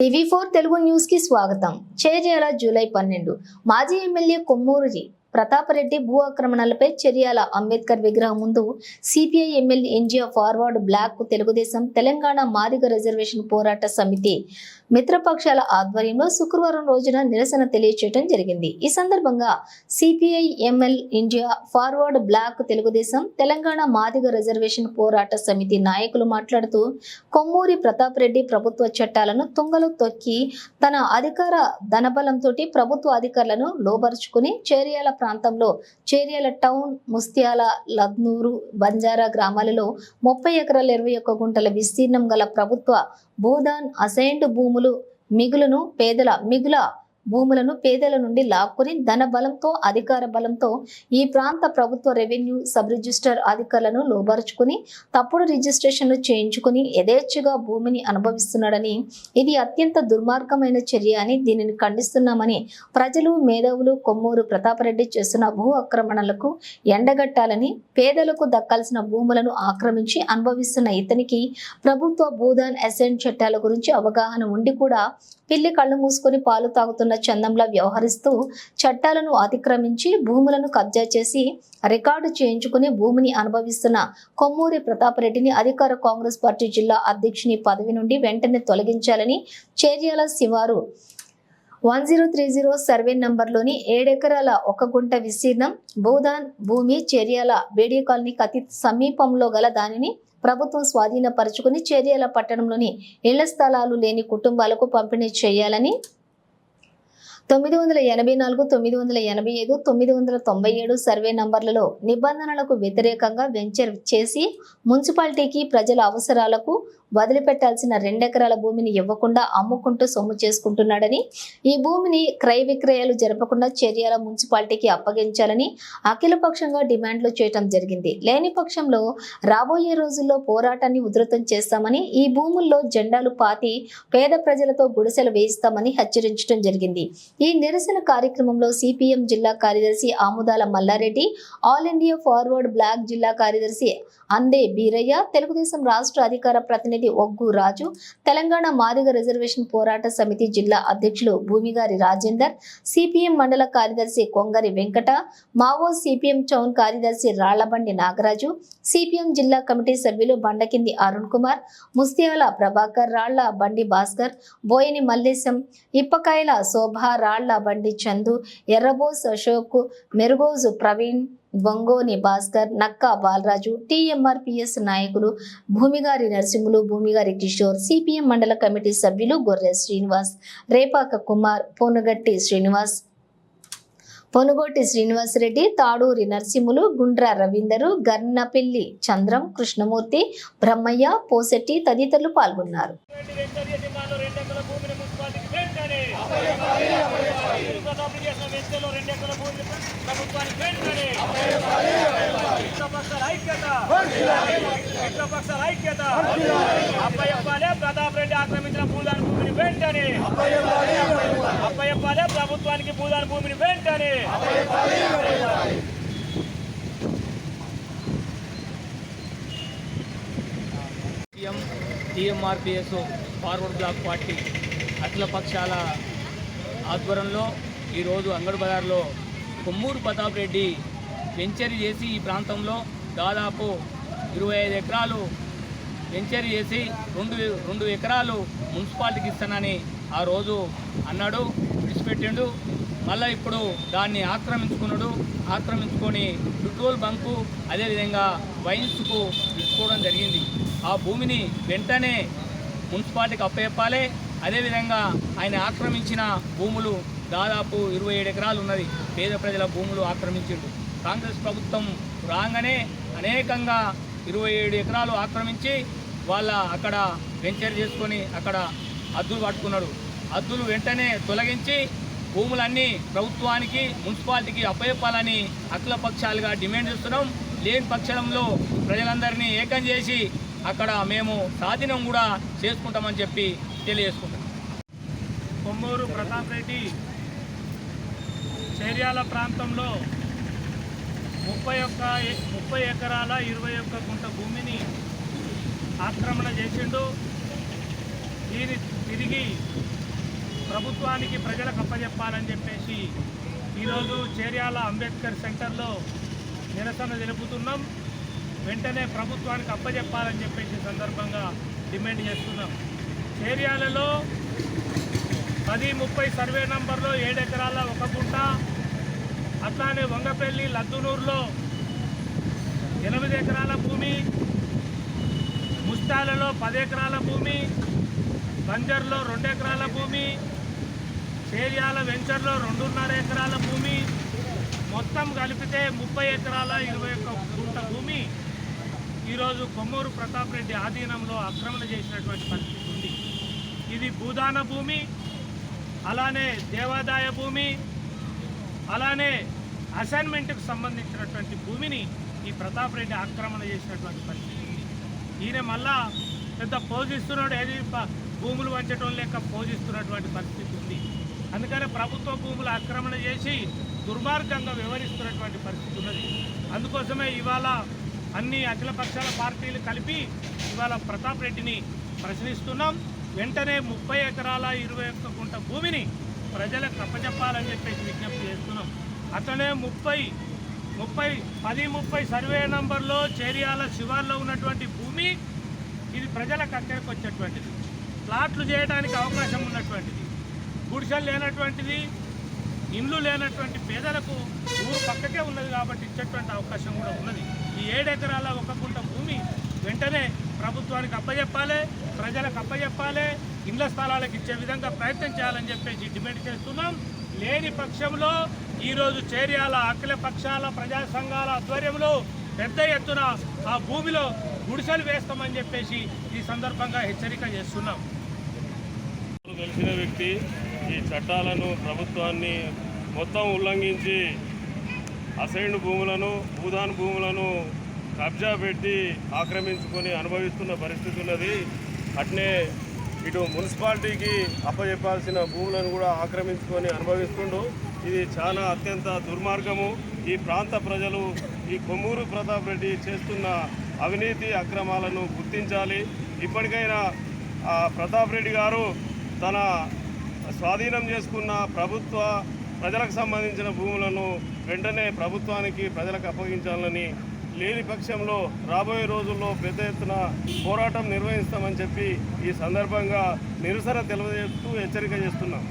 TV four Telugu న్యూస్కి స్వాగతం. Cheriyal July పన్నెండు. మాజీ ఎమ్మెల్యే కొమ్మూరి ప్రతాపరెడ్డి భూ ఆక్రమణలపై చర్యాల అంబేద్కర్ విగ్రహం ముందు CPI MLA NGO Forward Bloc Telugu Desam Telangana Madiga reservation Porata Samiti మిత్రపక్షాల ఆధ్వర్యంలో శుక్రవారం రోజున నిరసన తెలియచేయడం జరిగింది. ఈ సందర్భంగా CPI ML India Forward Bloc Telugu Desam Telangana Madiga reservation Porata Samiti నాయకులు మాట్లాడుతూ కొమ్మూరి ప్రతాప్ రెడ్డి ప్రభుత్వ చట్టాలను తుంగలు తొక్కి తన అధికార ధనబలంతో ప్రభుత్వ అధికారులను లోబరుచుకుని చేర్యాల ప్రాంతంలో చేర్యాల టౌన్ ముస్త్యాల లగ్నూరు బంజారా గ్రామాలలో ముప్పై ఎకరాల ఇరవై ఒక్క గుంటల విస్తీర్ణం గల ప్రభుత్వ భూదాన్ అసైన్డ్ భూములు మిగులును పేదల మిగుల భూములను పేదల నుండి లాక్కుని ధన బలంతో అధికార బలంతో ఈ ప్రాంత ప్రభుత్వ రెవెన్యూ సబ్ రిజిస్టర్ అధికారులను లోబరుచుకుని తప్పుడు రిజిస్ట్రేషన్లు చేయించుకుని యథేచ్ఛగా భూమిని అనుభవిస్తున్నాడని ఇది అత్యంత దుర్మార్గమైన చర్య అని దీనిని ఖండిస్తున్నామని ప్రజలు మేధావులు కొమ్మూరు ప్రతాపరెడ్డి చేస్తున్న భూ ఆక్రమణలకు ఎండగట్టాలని పేదలకు దక్కాల్సిన భూములను ఆక్రమించి అనుభవిస్తున్న ఇతనికి ప్రభుత్వ భూదాన్ అసెంట్ చట్టాల గురించి అవగాహన ఉండి కూడా పిల్లి కళ్ళు మూసుకొని పాలు తాగుతున్న చందంలా వ్యవహరిస్తూ చట్టాలను అతిక్రమించి భూములను కబ్జా చేసి రికార్డు చేయించుకుని భూమిని అనుభవిస్తున్న కొమ్మూరి ప్రతాపరెడ్డిని అధికార కాంగ్రెస్ పార్టీ జిల్లా అధ్యక్షుని పదవి నుండి వెంటనే తొలగించాలని చేర్యాల శివారు. One zero three zero survey నంబర్లోని ఏడెకరాల ఒక గుంట విస్తీర్ణం భూదాన్ భూమి చర్యల బేడీ కాలనీకి అతి సమీపంలో గల దానిని ప్రభుత్వం స్వాధీనపరుచుకుని చర్యల పట్టణంలోని ఇళ్ళ స్థలాలు లేని కుటుంబాలకు పంపిణీ చేయాలని తొమ్మిది వందల ఎనభై నాలుగు తొమ్మిది వందల ఎనభై ఐదు తొమ్మిది వందల తొంభై ఏడు సర్వే నంబర్లలో నిబంధనలకు వ్యతిరేకంగా వెంచర్ చేసి మున్సిపాలిటీకి ప్రజల అవసరాలకు వదిలిపెట్టాల్సిన రెండెకరాల భూమిని ఇవ్వకుండా అమ్ముకుంటూ సొమ్ము చేసుకుంటున్నాడని ఈ భూమిని క్రయ విక్రయాలు జరపకుండా చర్యల మున్సిపాలిటీకి అప్పగించాలని అఖిలపక్షంగా డిమాండ్లు చేయటం జరిగింది. లేని పక్షంలో రాబోయే రోజుల్లో పోరాటాన్ని ఉధృతం చేస్తామని ఈ భూముల్లో జెండాలు పాతి పేద ప్రజలతో గుడిసెలు వేయిస్తామని హెచ్చరించడం జరిగింది. ఈ నిరసన కార్యక్రమంలో సిపిఎం జిల్లా కార్యదర్శి Amudala Mallareddy All India Forward Bloc జిల్లా కార్యదర్శి అందే బీరయ్య తెలుగుదేశం రాష్ట్ర అధికార ప్రతినిధి ఒగ్గు రాజు. తెలంగాణ మాదిగ రిజర్వేషన్ పోరాట సమితి జిల్లా అధ్యక్షులు భూమిగారి రాజేందర్ సిపిఎం మండల కార్యదర్శి కొంగరి వెంకట మావో సిపిఎం టౌన్ కార్యదర్శి రాళ్ళబండి నాగరాజు సిపిఎం జిల్లా కమిటీ సభ్యులు బండకింది అరుణ్ కుమార్ ముస్తియాల ప్రభాకర్ రాళ్ళ బండి భాస్కర్ బోయని మల్లేశం ఇప్పకాయల శోభ రాళ్ళ బండి చందు ఎర్రబోస్ అశోక్ మెరుగోజు ప్రవీణ్ బొంగోని భాస్కర్ నక్కా బాలరాజు టీఎంఆర్పిఎస్ నాయకులు భూమిగారి నరసింహులు భూమిగారి కిషోర్ సిపిఎం మండల కమిటీ సభ్యులు గొర్రె శ్రీనివాస్ రేపాక కుమార్ పోనుగట్టి శ్రీనివాస్ పొనుగోటి శ్రీనివాసరెడ్డి తాడూరి నరసింహులు గుండ్ర రవీందరు గర్నపెల్లి చంద్రం కృష్ణమూర్తి బ్రహ్మయ్య పోసెట్టి తదితరులు పాల్గొన్నారు రెడ్డి వెంకయ్య జిల్లాలో రెండు ఎకరాల భూమిని మున్సిపాలిటీకి వెంటనే మీరు వేస్తేలో రెండు ఎకరాల భూమి ప్రభుత్వానికి వెంటనే మిత్రపక్షాల ఐక్యత. మిత్రపక్షాల ఐక్యత. అప్పయ్యప్పాలే ప్రతాప్ రెడ్డి ఆక్రమించిన భూదాని భూమిని వెంటనే. అప్పయ్యప్పాలే ప్రభుత్వానికి భూదాని భూమిని వెంటనే. టీఎంఆర్పిఎస్ ఫార్వర్డ్ బ్లాక్ పార్టీ అఖిల పక్షాల ఆధ్వర్యంలో ఈరోజు అంగడి బజార్లో కొమ్మూరు ప్రతాప్ రెడ్డి వెంచర్ చేసి ఈ ప్రాంతంలో దాదాపు ఇరవై ఐదు ఎకరాలు వెంచర్ చేసి రెండు రెండు ఎకరాలు మున్సిపాలిటీకి ఇస్తానని ఆ రోజు అన్నాడు విడిచిపెట్టిండు. మళ్ళీ ఇప్పుడు దాన్ని ఆక్రమించుకున్నాడు. ఆక్రమించుకొని పెట్రోల్ బంకు అదేవిధంగా వైన్స్కు ఇచ్చుకోవడం జరిగింది. ఆ భూమిని వెంటనే మున్సిపాలిటీకి అప్పచెప్పాలి. అదేవిధంగా ఆయన ఆక్రమించిన భూములు దాదాపు ఇరవై ఏడు ఎకరాలు ఉన్నది. పేద ప్రజల భూములు ఆక్రమించిండు కాంగ్రెస్ ప్రభుత్వం రాగానే అనేకంగా ఇరవై ఏడు ఎకరాలు ఆక్రమించి వాళ్ళ అక్కడ వెంచర్ చేసుకొని అక్కడ అద్దులు పట్టుకున్నాడు అద్దులు వెంటనే తొలగించి భూములన్నీ ప్రభుత్వానికి మున్సిపాలిటీకి అప్పచెప్పాలని అఖిల పక్షాలుగా డిమాండ్ చేస్తున్నాం. లేని పక్షంలో ప్రజలందరినీ ఏకం చేసి అక్కడ మేము స్వాధీనం కూడా చేసుకుంటామని చెప్పి తెలియజేసుకుంటాం కొమ్మూరు ప్రతాప్ రెడ్డి చేర్యాల ప్రాంతంలో ముప్పై ఒక్క ముప్పై ఎకరాల ఇరవై ఒక్క గుంట భూమిని ఆక్రమణ చేసిండు. దీని తిరిగి ప్రభుత్వానికి ప్రజలకు అప్పచెప్పాలని చెప్పేసి ఈరోజు చేర్యాల అంబేద్కర్ సెంటర్లో నిరసన తెలుపుతున్నాం. వెంటనే ప్రభుత్వానికి అప్పచెప్పాలని చెప్పేసి సందర్భంగా డిమాండ్ చేస్తున్నాం. చేర్యాలలో పది ముప్పై సర్వే నంబర్లో ఏడు ఎకరాల ఒక గుంట అట్లానే వంగపల్లి లద్దునూరులో ఎనిమిది ఎకరాల భూమి ముస్తాలలో పది ఎకరాల భూమి బంజర్లో రెండు ఎకరాల భూమి చేర్యాల వెంచర్లో రెండున్నర ఎకరాల భూమి మొత్తం కలిపితే ముప్పై ఎకరాల ఇరవై ఒక్క గుంట భూమి. ఈరోజు కొమ్మూరు ప్రతాప్ రెడ్డి ఆధీనంలో ఆక్రమణ చేసినటువంటి పరిస్థితి ఉంది. ఇది భూదాన భూమి అలానే దేవాదాయ భూమి అలానే అసైన్మెంట్కు సంబంధించినటువంటి భూమిని ఈ ప్రతాప్ రెడ్డి ఆక్రమణ చేసినటువంటి పరిస్థితి ఉంది. ఈయన మళ్ళా పెద్ద పోజిస్తున్నాడు ఏది భూములు వంచడం లేక పోజిస్తున్నటువంటి పరిస్థితి ఉంది. అందుకనే ప్రభుత్వ భూములు ఆక్రమణ చేసి దుర్మార్గంగా వివరిస్తున్నటువంటి పరిస్థితి ఉన్నది. అందుకోసమే ఇవాళ అన్ని అఖిలపక్షాల పార్టీలు కలిపి ఇవాళ ప్రతాప్ రెడ్డిని ప్రశ్నిస్తున్నాం. వెంటనే ముప్పై ఎకరాల ఇరవై ఒక్క గుంట భూమిని ప్రజలకు తప్పచెప్పాలని చెప్పేసి విజ్ఞప్తి చేస్తున్నాం. అట్లనే ముప్పై ముప్పై పది ముప్పై సర్వే నంబర్లో చేరియాల శివార్లో ఉన్నటువంటి భూమి ఇది ప్రజలకు అక్కడికి వచ్చేటువంటిది. ప్లాట్లు చేయడానికి అవకాశం ఉన్నటువంటిది. గుడిసెలు లేనటువంటిది ఇండ్లు లేనటువంటి పేదలకు ఊరు పక్కకే ఉన్నది కాబట్టి ఇచ్చేటువంటి అవకాశం కూడా ఉన్నది. ఈ ఏడెకరాల ఒక గుంట భూమి వెంటనే ప్రభుత్వానికి అప్పచెప్పాలి ప్రజలకు అప్పచెప్పాలి ఇండ్ల స్థలాలకు ఇచ్చే విధంగా ప్రయత్నం చేయాలని చెప్పేసి డిమాండ్ చేస్తున్నాం. లేని పక్షంలో ఈరోజు చేర్యాల అఖిల పక్షాల ప్రజా సంఘాల ఆధ్వర్యంలో పెద్ద ఎత్తున ఆ భూమిలో గుడిసెలు వేస్తామని చెప్పేసి ఈ సందర్భంగా హెచ్చరిక చేస్తున్నాం. తెలిసిన వ్యక్తి ఈ చట్టాలను ప్రభుత్వాన్ని మొత్తం ఉల్లంఘించి అసైన్ భూములను భూదాన్ భూములను కబ్జా పెట్టి ఆక్రమించుకొని అనుభవిస్తున్న పరిస్థితి ఉన్నది. అట్నే ఇటు మున్సిపాలిటీకి అప్పచెప్పాల్సిన భూములను కూడా ఆక్రమించుకొని అనుభవిస్తుండు. ఇది చాలా అత్యంత దుర్మార్గము. ఈ ప్రాంత ప్రజలు ఈ కొమ్మూరు ప్రతాప్ రెడ్డి చేస్తున్న అవినీతి అక్రమాలను గుర్తించాలి. ఇప్పటికైనా ప్రతాప్ రెడ్డి గారు తన స్వాధీనం చేసుకున్న ప్రభుత్వ ప్రజలకు సంబంధించిన భూములను వెంటనే ప్రభుత్వానికి ప్రజలకు అప్పగించాలని లేని పక్షంలో రాబోయే రోజుల్లో పెద్ద ఎత్తున పోరాటం నిర్వహిస్తామని చెప్పి ఈ సందర్భంగా నిరసన తెలియజేస్తూ హెచ్చరిక చేస్తున్నాం.